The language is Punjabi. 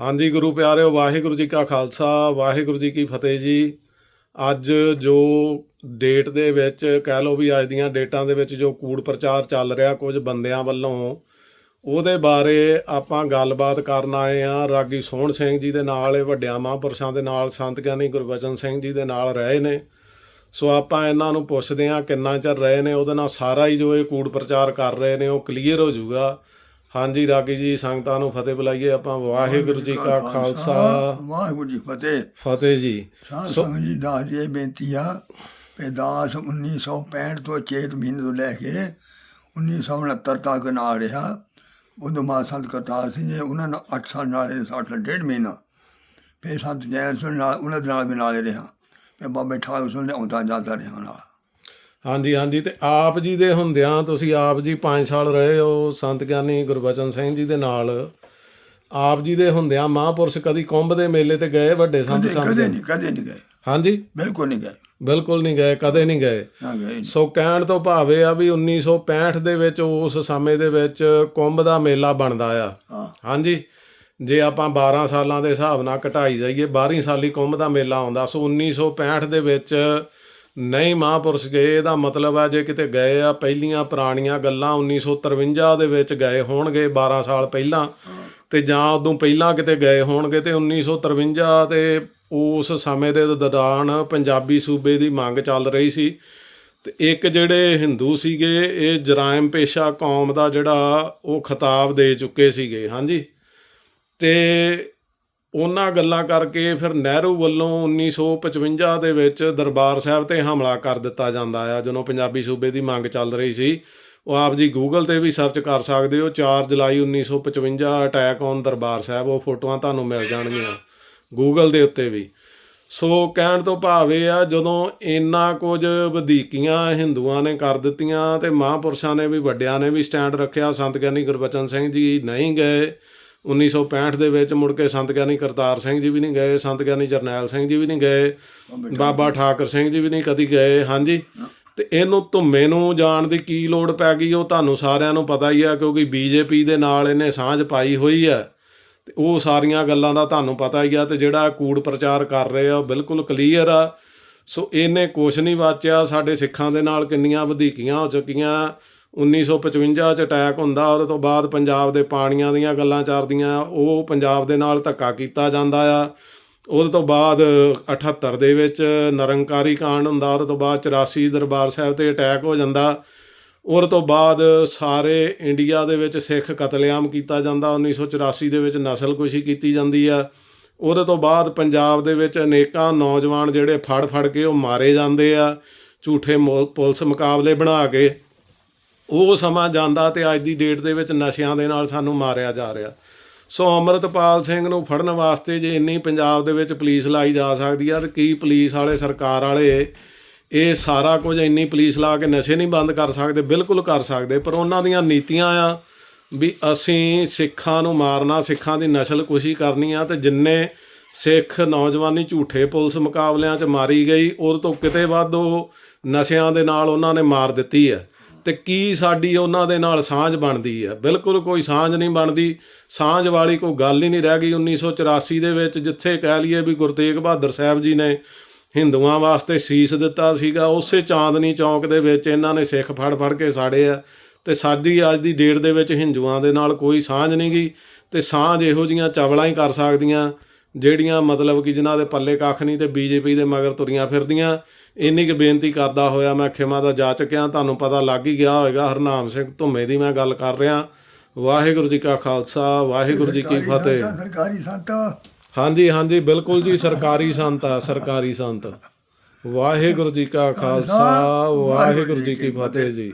ਹਾਂਜੀ, ਗੁਰੂ ਪਿਆਰਿਓ, ਵਾਹਿਗੁਰੂ ਜੀ ਕਾ ਖਾਲਸਾ, ਵਾਹਿਗੁਰੂ ਜੀ ਕੀ ਫਤਿਹ ਜੀ। ਅੱਜ ਜੋ ਡੇਟ ਦੇ ਵਿੱਚ, ਕਹਿ ਲਓ ਵੀ ਅੱਜ ਦੀਆਂ ਡੇਟਾਂ ਦੇ ਵਿੱਚ ਜੋ ਕੂੜ ਪ੍ਰਚਾਰ ਚੱਲ ਰਿਹਾ ਕੁਝ ਬੰਦਿਆਂ ਵੱਲੋਂ, ਉਹਦੇ ਬਾਰੇ ਆਪਾਂ ਗੱਲਬਾਤ ਕਰਨ ਆਏ ਆ ਰਾਗੀ ਸੋਹਣ ਸਿੰਘ ਜੀ ਦੇ ਨਾਲ, ਇਹ ਵੱਡਿਆਂ ਮਹਾਂਪੁਰਸ਼ਾਂ ਦੇ ਨਾਲ, ਸੰਤ ਗਿਆਨੀ ਗੁਰਬਚਨ ਸਿੰਘ ਜੀ ਦੇ ਨਾਲ ਰਹੇ ਨੇ। ਸੋ ਆਪਾਂ ਇਹਨਾਂ ਨੂੰ ਪੁੱਛਦੇ ਆ ਕਿੰਨਾ ਚਿਰ ਰਹੇ ਨੇ, ਉਹਦੇ ਨਾਲ ਸਾਰਾ ਹੀ ਜੋ ਇਹ ਕੂੜ ਪ੍ਰਚਾਰ ਕਰ ਰਹੇ ਨੇ, ਉਹ ਕਲੀਅਰ ਹੋ ਜਾਊਗਾ। ਹਾਂਜੀ ਰਾਗੀ ਜੀ ਸੰਗਤਾਂ ਨੂੰ ਫਤਿਹ ਬੁਲਾਈਏ ਆਪਾਂ। ਵਾਹਿਗੁਰੂ ਜੀ ਕਾ ਖਾਲਸਾ। ਵਾਹਿਗੁਰੂ ਜੀ ਫਤਿਹ। ਫਤਿਹ ਜੀ। ਸੰਗਤ ਜੀ ਦਾ ਇਹ ਬੇਨਤੀ ਆ ਕਿ ਦਾਸ 1965 ਤੋਂ ਚੇਤ ਮਹੀਨੇ ਤੋਂ ਲੈ ਕੇ 1969 ਤੱਕ ਨਾਲ ਰਿਹਾ। ਉਦੋਂ ਮਾ ਸੰਤ ਕਰਤਾਰ ਸਿੰਘ ਜੀ ਉਹਨਾਂ ਨਾਲ 8 ਸਾਲ ਨਾਲ ਸਾਠ ਡੇਢ ਮਹੀਨਾ। ਫਿਰ ਸੰਤ ਜੈਨ ਸਿੰਘ ਨਾਲ ਉਹਨਾਂ ਦੇ ਨਾਲ ਵੀ ਨਾਲ ਰਿਹਾ। ਤੇ ਬਾਬੇ ਠਾਕ ਸਿੰਘ ਨੇ ਆਉਂਦਾ ਜਾਂਦਾ ਰਿਹਾ ਨਾਲ। ਹਾਂਜੀ ਹਾਂਜੀ ਤੇ ਆਪ ਜੀ ਦੇ ਹੁੰਦਿਆਂ ਤੁਸੀਂ ਆਪ ਜੀ 5 ਸਾਲ ਰਹੇ ਹੋ ਸੰਤ ਗਿਆਨੀ ਗੁਰਬਚਨ ਸਿੰਘ ਜੀ ਦੇ ਨਾਲ। ਆਪ ਜੀ ਦੇ ਹੁੰਦਿਆਂ ਮਹਾਂਪੁਰਸ਼ ਕਦੀ ਕੁੰਭ ਦੇ ਮੇਲੇ ਤੇ ਗਏ ਵੱਡੇ ਸੰਤ ਸੰਤ ਕਦੇ ਨਹੀਂ ਕਦੇ ਨਹੀਂ ਗਏ। ਹਾਂਜੀ? ਬਿਲਕੁਲ ਨਹੀਂ ਗਏ। ਬਿਲਕੁਲ ਨਹੀਂ ਗਏ ਕਦੇ ਨਹੀਂ ਗਏ। ਸੋ ਕਹਿਣ ਤੋਂ ਭਾਵੇਂ ਆ ਵੀ 1965 ਦੇ ਵਿੱਚ ਉਸ ਸਮੇਂ ਦੇ ਵਿੱਚ ਕੁੰਭ ਦਾ ਮੇਲਾ ਬਣਦਾ ਆ। ਹਾਂਜੀ? ਜੇ ਆਪਾਂ 12 ਸਾਲਾਂ ਦੇ ਹਿਸਾਬ ਨਾਲ ਘਟਾਈ ਜਾਈਏ 12 ਸਾਲੀ ਕੁੰਭ ਦਾ ਮੇਲਾ ਆਉਂਦਾ। ਸੋ 1965 ਦੇ ਵਿੱਚ ਨਹੀਂ ਮਹਾਂਪੁਰਸ਼ ਗਏ, ਇਹਦਾ ਮਤਲਬ ਆ ਜੇ ਕਿਤੇ ਗਏ ਆ, ਪਹਿਲੀਆਂ ਪੁਰਾਣੀਆਂ ਗੱਲਾਂ 1953 ਦੇ ਵਿੱਚ ਗਏ ਹੋਣਗੇ 12 ਸਾਲ ਪਹਿਲਾਂ ਤੇ ਜਾਂ ਉਦੋਂ ਪਹਿਲਾਂ ਕਿਤੇ ਗਏ ਹੋਣਗੇ ਤੇ 1953 ਤੇ ਉਸ ਸਮੇਂ ਦੇ ਦੌਰਾਨ ਪੰਜਾਬੀ ਸੂਬੇ ਦੀ ਮੰਗ ਚੱਲ ਰਹੀ ਸੀ। ਤੇ ਇੱਕ ਜਿਹੜੇ ਹਿੰਦੂ ਸੀਗੇ, ਇਹ ਜਰਾਇਮ ਪੇਸ਼ਾ ਕੌਮ ਦਾ ਜਿਹੜਾ ਉਹ ਖਿਤਾਬ ਦੇ ਚੁੱਕੇ ਸੀਗੇ, ਹਾਂਜੀ। ਤੇ ਉਹਨਾਂ ਗੱਲਾਂ ਕਰਕੇ ਫਿਰ ਨਹਿਰੂ ਵੱਲੋਂ 1955 ਦੇ ਵਿੱਚ ਦਰਬਾਰ ਸਾਹਿਬ ਤੇ ਹਮਲਾ ਕਰ ਦਿੱਤਾ ਜਾਂਦਾ ਆ। ਜਦੋਂ ਪੰਜਾਬੀ ਸੂਬੇ ਦੀ ਮੰਗ ਚੱਲ ਰਹੀ ਸੀ, ਉਹ ਆਪ ਜੀ ਗੂਗਲ ਤੇ ਵੀ ਸਰਚ ਕਰ ਸਕਦੇ ਹੋ। 4 ਜੁਲਾਈ 1955 ਅਟੈਕ ਔਨ ਦਰਬਾਰ ਸਾਹਿਬ, ਉਹ ਫੋਟੋਆਂ ਤੁਹਾਨੂੰ ਮਿਲ ਜਾਣਗੀਆਂ ਗੂਗਲ ਦੇ ਉੱਤੇ ਵੀ। ਸੋ ਕਹਿਣ ਤੋਂ ਭਾਵ ਇਹ ਆ, ਜਦੋਂ ਇੰਨਾ ਕੁਝ ਵਧੀਕੀਆਂ ਹਿੰਦੂਆਂ ਨੇ ਕਰ ਦਿੱਤੀਆਂ ਤੇ ਮਹਾਂਪੁਰਸ਼ਾਂ ਨੇ ਵੀ ਵੱਡਿਆਂ ਨੇ ਵੀ ਸਟੈਂਡ ਰੱਖਿਆ, ਸੰਤ ਗਿਆਨੀ ਗੁਰਬਚਨ ਸਿੰਘ ਜੀ ਨਹੀਂ ਗਏ। 1965 ਦੇ ਵਿੱਚ ਮੁੜ ਕੇ ਸੰਤ ਗਿਆਨੀ ਕਰਤਾਰ ਸਿੰਘ ਜੀ ਵੀ ਨਹੀਂ ਗਏ ਸੰਤ ਗਿਆਨੀ ਜਰਨੈਲ ਸਿੰਘ ਜੀ ਵੀ ਨਹੀਂ ਗਏ ਬਾਬਾ ਠਾਕਰ ਸਿੰਘ ਜੀ ਵੀ ਨਹੀਂ ਕਦੀ ਗਏ ਹਾਂਜੀ? ਤੇ ਇਹਨੂੰ ਧੁੰਮੇ ਨੂੰ ਜਾਣ ਦੀ ਕੀ ਲੋੜ ਪੈ ਗਈ ਉਹ ਤੁਹਾਨੂੰ ਸਾਰਿਆਂ ਨੂੰ ਪਤਾ ਹੀ ਆ ਕਿਉਂਕਿ ਬੀਜੇਪੀ ਦੇ ਨਾਲ ਇਹਨੇ ਸਾਂਝ ਪਾਈ ਹੋਈ ਆ। ਤੇ ਉਹ ਸਾਰੀਆਂ ਗੱਲਾਂ ਦਾ ਤੁਹਾਨੂੰ ਪਤਾ ਹੀ ਆ ਤੇ ਜਿਹੜਾ ਕੂੜ ਪ੍ਰਚਾਰ ਕਰ ਰਹੇ ਆ ਉਹ ਬਿਲਕੁਲ ਕਲੀਅਰ ਆ। ਸੋ ਇਹਨੇ ਕੁਛ ਨਹੀਂ ਵਾਚਿਆ ਸਾਡੇ ਸਿੱਖਾਂ ਦੇ ਨਾਲ ਕਿੰਨੀਆਂ ਵਧੀਕੀਆਂ ਹੋ ਚੁੱਕੀਆਂ। 1955 ਚ ਅਟੈਕ ਹੁੰਦਾ, ਉਹਦੇ ਤੋਂ ਬਾਅਦ ਪੰਜਾਬ ਦੇ ਪਾਣੀਆਂ ਦੀਆਂ ਗੱਲਾਂ ਚੱਲਦੀਆਂ, ਉਹ ਪੰਜਾਬ ਦੇ ਨਾਲ ਧੱਕਾ ਕੀਤਾ ਜਾਂਦਾ ਆ। ਉਹਦੇ ਤੋਂ ਬਾਅਦ 78 ਦੇ ਵਿੱਚ ਨਰੰਕਾਰੀ ਕਾਂਡ ਹੁੰਦਾ, ਉਹਦੇ ਤੋਂ ਬਾਅਦ 84 ਦਰਬਾਰ ਸਾਹਿਬ ਤੇ ਅਟੈਕ ਹੋ ਜਾਂਦਾ। ਉਹਦੇ ਤੋਂ ਬਾਅਦ ਸਾਰੇ ਇੰਡੀਆ ਦੇ ਵਿੱਚ ਸਿੱਖ ਕਤਲੇਆਮ ਕੀਤਾ ਜਾਂਦਾ 1984 ਦੇ ਵਿੱਚ ਨਸਲਕੁਸ਼ੀ ਕੀਤੀ ਜਾਂਦੀ ਆ। ਉਹਦੇ ਤੋਂ ਬਾਅਦ ਪੰਜਾਬ ਦੇ ਵਿੱਚ ਅਨੇਕਾਂ ਨੌਜਵਾਨ ਜਿਹੜੇ ਫੜ ਫੜ ਕੇ ਉਹ ਮਾਰੇ ਜਾਂਦੇ ਆ, ਝੂਠੇ ਮੋ- ਪੁਲਿਸ ਮੁਕਾਬਲੇ ਬਣਾ ਕੇ। ਉਹ ਸਮਾਂ ਜਾਂਦਾ ਤੇ ਅੱਜ ਦੀ ਡੇਟ ਦੇ ਵਿੱਚ ਨਸ਼ਿਆਂ ਦੇ ਨਾਲ ਸਾਨੂੰ ਮਾਰਿਆ ਜਾ ਰਿਹਾ। ਸੋ ਅਮਰਤਪਾਲ ਸਿੰਘ ਨੂੰ ਫੜਨ ਵਾਸਤੇ ਜੇ ਇੰਨੀ ਪੰਜਾਬ ਦੇ ਵਿੱਚ ਪੁਲਿਸ ਲਾਈ ਜਾ ਸਕਦੀ ਆ, ਤੇ ਕੀ ਪੁਲਿਸ ਵਾਲੇ, ਸਰਕਾਰ ਵਾਲੇ ਇਹ ਸਾਰਾ ਕੁਝ ਇੰਨੀ ਪੁਲਿਸ ਲਾ ਕੇ ਨਸ਼ੇ ਨਹੀਂ ਬੰਦ ਕਰ ਸਕਦੇ? ਬਿਲਕੁਲ ਕਰ ਸਕਦੇ, ਪਰ ਉਹਨਾਂ ਦੀਆਂ ਨੀਤੀਆਂ ਆ ਵੀ ਅਸੀਂ ਸਿੱਖਾਂ ਨੂੰ ਮਾਰਨਾ, ਸਿੱਖਾਂ ਦੀ ਨਸਲਕੁਸ਼ੀ ਕਰਨੀ ਆ ਤੇ ਜਿੰਨੇ ਸਿੱਖ ਨੌਜਵਾਨੀ ਝੂਠੇ ਪੁਲਿਸ ਮੁਕਾਬਲਿਆਂ 'ਚ ਮਾਰੀ ਗਈ, ਉਹਦੇ ਤੋਂ ਕਿਤੇ ਵੱਧ ਉਹ ਨਸ਼ਿਆਂ ਦੇ ਨਾਲ ਉਹਨਾਂ ਨੇ ਮਾਰ ਦਿੱਤੀ ਹੈ ਤੇ ਕੀ ਸਾਡੀ ਉਹਨਾਂ ਦੇ ਨਾਲ ਸਾਂਝ ਬਣਦੀ ਹੈ ਬਿਲਕੁਲ ਕੋਈ ਸਾਂਝ ਨਹੀਂ ਬਣਦੀ। ਸਾਂਝ ਵਾਲੀ ਕੋਈ ਗੱਲ ਹੀ ਨਹੀਂ ਰਹਿ ਗਈ 1984 ਦੇ ਵਿੱਚ, ਜਿੱਥੇ ਕਹਿ ਲਈਏ ਵੀ ਗੁਰੂ ਤੇਗ ਬਹਾਦਰ ਸਾਹਿਬ ਜੀ ਨੇ ਹਿੰਦੂਆਂ ਵਾਸਤੇ ਸੀਸ ਦਿੱਤਾ ਸੀਗਾ। ਉਸੇ ਚਾਂਦਨੀ ਚੌਂਕ ਦੇ ਵਿੱਚ ਇਹਨਾਂ ਨੇ ਸਿੱਖ ਫੜ ਫੜ ਕੇ ਸਾੜੇ ਆ। ਤੇ ਸਾਡੀ ਅੱਜ ਦੀ ਡੇਟ ਦੇ ਵਿੱਚ ਹਿੰਦੂਆਂ ਦੇ ਨਾਲ ਕੋਈ ਸਾਂਝ ਨਹੀਂ ਗਈ। ਤੇ ਸਾਂਝ ਇਹੋ ਜੀਆਂ ਚਵਲਾਂ ਹੀ ਕਰ ਸਕਦੀਆਂ, ਜਿਹੜੀਆਂ ਮਤਲਬ ਕਿ ਜਿਨ੍ਹਾਂ ਦੇ ਪੱਲੇ ਕੱਖ ਨਹੀਂ ਤੇ ਬੀਜੇਪੀ ਦੇ ਮਗਰ ਤੁਰੀਆਂ ਫਿਰਦੀਆਂ। ਇੰਨੀ ਕੁ ਬੇਨਤੀ ਕਰਦਾ ਹੋਇਆ ਮੈਂ ਖਿਮਾ ਦਾ ਜਾ ਚੁੱਕਿਆ ਤੁਹਾਨੂੰ ਪਤਾ ਲੱਗ ਹੀ ਗਿਆ ਹੋਵੇਗਾ ਹਰਨਾਮ ਸਿੰਘ ਧੁੰਮੇ ਦੀ ਮੈਂ ਗੱਲ ਕਰ ਰਿਹਾ। ਵਾਹਿਗੁਰੂ ਜੀ ਕਾ ਖਾਲਸਾ ਵਾਹਿਗੁਰੂ ਜੀ ਕੀ ਫਤਿਹ। ਸਰਕਾਰੀ ਸੰਤ। ਹਾਂਜੀ ਹਾਂਜੀ ਬਿਲਕੁਲ ਜੀ ਸਰਕਾਰੀ ਸੰਤ ਆ ਸਰਕਾਰੀ ਸੰਤ। ਵਾਹਿਗੁਰੂ ਜੀ ਕਾ ਖਾਲਸਾ ਵਾਹਿਗੁਰੂ ਜੀ ਕੀ ਫਤਿਹ ਜੀ।